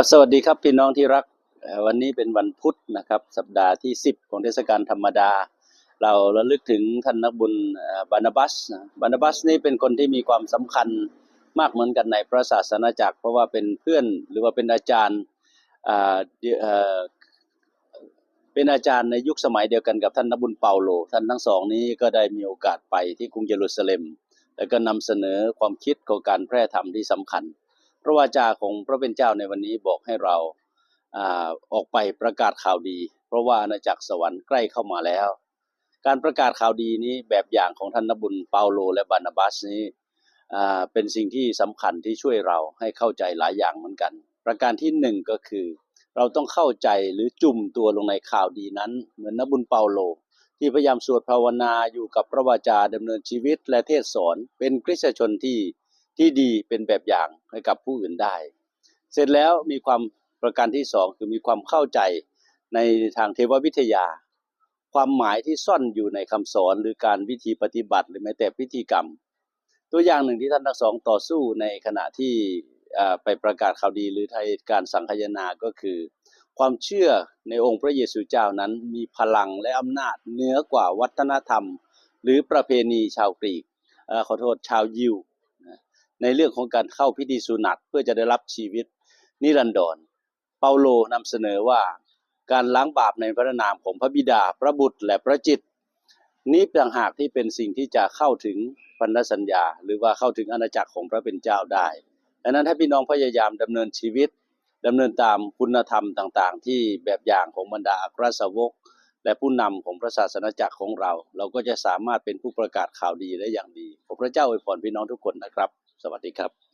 ครับสวัสดีครับพี่น้องที่รักวันนี้เป็นวันพุธนะครับ สัปดาห์ที่ 10 ของเทศกาลธรรมดา เราระลึกถึงท่านนักบุญบานาบัสบานาบัสนี่เป็นคนที่มีความสำคัญมากเหมือนกันในพระศาสนาจักร เพราะว่าเป็นเพื่อนหรือว่าเป็นอาจารย์เป็นอาจารย์ในยุคสมัยเดียวกันกับท่านนักบุญเปาโล ท่านทั้งสองนี้ก็ได้มีโอกาสไปที่กรุงเยรูซาเล็ม แล้วก็นำเสนอความคิดของการแพร่ธรรมที่สำคัญ ระวาจาของพระเป็นเจ้าในวันนี้บอกให้เราอออกไปประกาศข่าวดี เพราะว่าอาณาจักรสวรรค์ใกล้เข้ามาแล้ว การประกาศข่าวดีนี้แบบอย่างของท่านนบุญเปาโลและบานาบัสนี้เป็นสิ่งที่สำคัญที่ช่วยเราให้เข้าใจหลายอย่างเหมือนกัน ประการที่หนึ่งก็คือ เราต้องเข้าใจหรือจุ่มตัวลงในข่าวดีนั้น เหมือนนบุญเปาโล ที่พยายามสวดภาวนาอยู่กับพระวาจาดำเนินชีวิตและเทศสอนเป็นคริสตชนที่ ที่ดีเป็นแบบอย่างให้กับผู้อื่นได้ เสร็จแล้วมีความประการที่สองคือมีความเข้าใจในทางเทววิทยา ความหมายที่ซ่อนอยู่ในคำสอนหรือการวิธีปฏิบัติหรือแม้แต่พิธีกรรม ตัวอย่างหนึ่งที่ท่านทั้งสองต่อสู้ในขณะที่ไปประกาศข่าวดีหรือไทยการสังคายนาก็คือ ความเชื่อในองค์พระเยซูเจ้านั้นมีพลังและอำนาจเหนือกว่าวัฒนธรรม หรือประเพณีชาวกรีกอขอโทษชาวยิว ในเรื่องของการเข้าพิธีสุนัตเพื่อจะได้รับชีวิตนิรันดร เปาโลนำเสนอว่าการล้างบาปในพระนามของพระบิดา พระบุตรและพระจิต นี้ต่างหากที่เป็นสิ่งที่จะเข้าถึงพันธสัญญา หรือว่าเข้าถึงอาณาจักรของพระเป็นเจ้าได้ดังนั้นถ้าพี่น้องพยายามดำเนินชีวิตดำเนินตามคุณธรรมต่างๆ ที่แบบอย่างของบรรดาอัครสาวก และผู้นำของพระศาสนาจักรของเรา เราก็จะสามารถเป็นผู้ประกาศข่าวดีได้อย่างดี ขอพระเจ้าอวยพรพี่น้องทุกคนนะครับ สวัสดีครับ